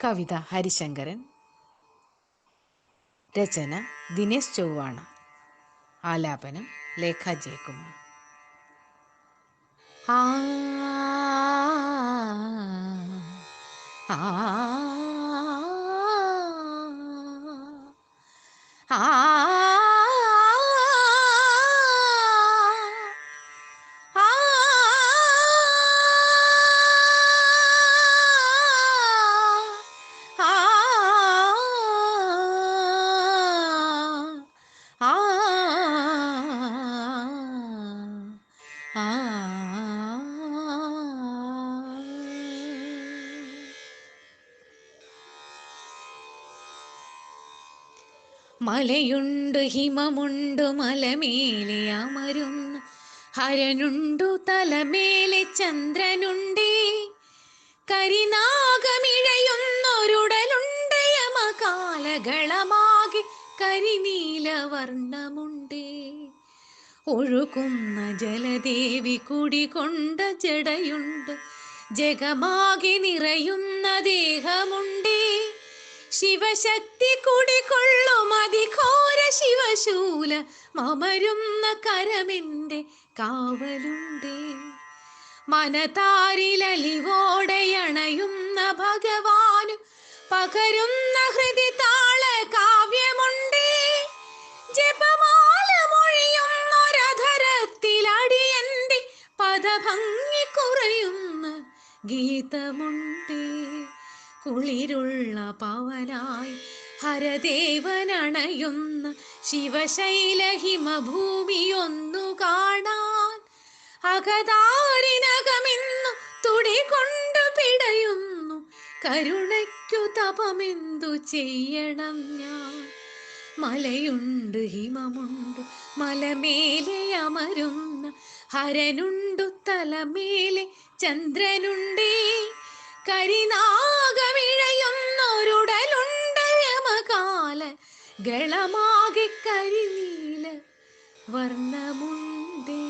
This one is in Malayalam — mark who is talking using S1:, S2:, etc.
S1: കവിത ഹരിശങ്കരൻ രചന ദിനേശ് ചൊവ്വാണ ആലാപനം ലേഖ ജയകുമാർ ആ ആ ആ മലയുണ്ട് ഹിമമുണ്ടു മലമേലെ അമരും. ഹരനുണ്ടു തലമേലെ ചന്ദ്രനുണ്ടേ. കരിനീല വർണമുണ്ടേ ഒഴുകുന്ന ജലദേവി കുടികൊണ്ട ജടയുണ്ട് ജഗമാകെ നിറയുന്ന ദേഹമുണ്ടേ. ശിവശക്തി കുടികൊള്ളും ശിവശൂല മമരുന്ന കരമെന്റെ കാവലുണ്ടേ. മനതാരിലലിവോടെയണയുന്ന ഭഗവാനു പകരുന്ന ഹൃദി താള കാവ്യമുണ്ടേ. ജപമാല മൊഴിയുന്നൊരധരത്തിലടിയന്റെ പദഭംഗി കുറയുന്ന ഗീതമുണ്ടേ. കുളിരുള്ള പവനായി ഹരദേവനണയുന്ന ശിവശൈലഹിമഭൂമിയൊന്നു കാണാൻ അകതാരിനകമെന്നു തുടികൊണ്ടു പിടയുന്നു. കരുണയ്ക്കു തപമെന്തു ചെയ്യണം ഞാൻ? മലയുണ്ട് ഹിമമുണ്ട് മലമേലെ അമരുന്ന ഹരനുണ്ടു തലമേലെ ചന്ദ്രനുണ്ടേ. കരിനാഗമിഴയുന്നൊരുടലുണ്ട് ഗളമാകെ കരിനീല വർണമുണ്ടേ.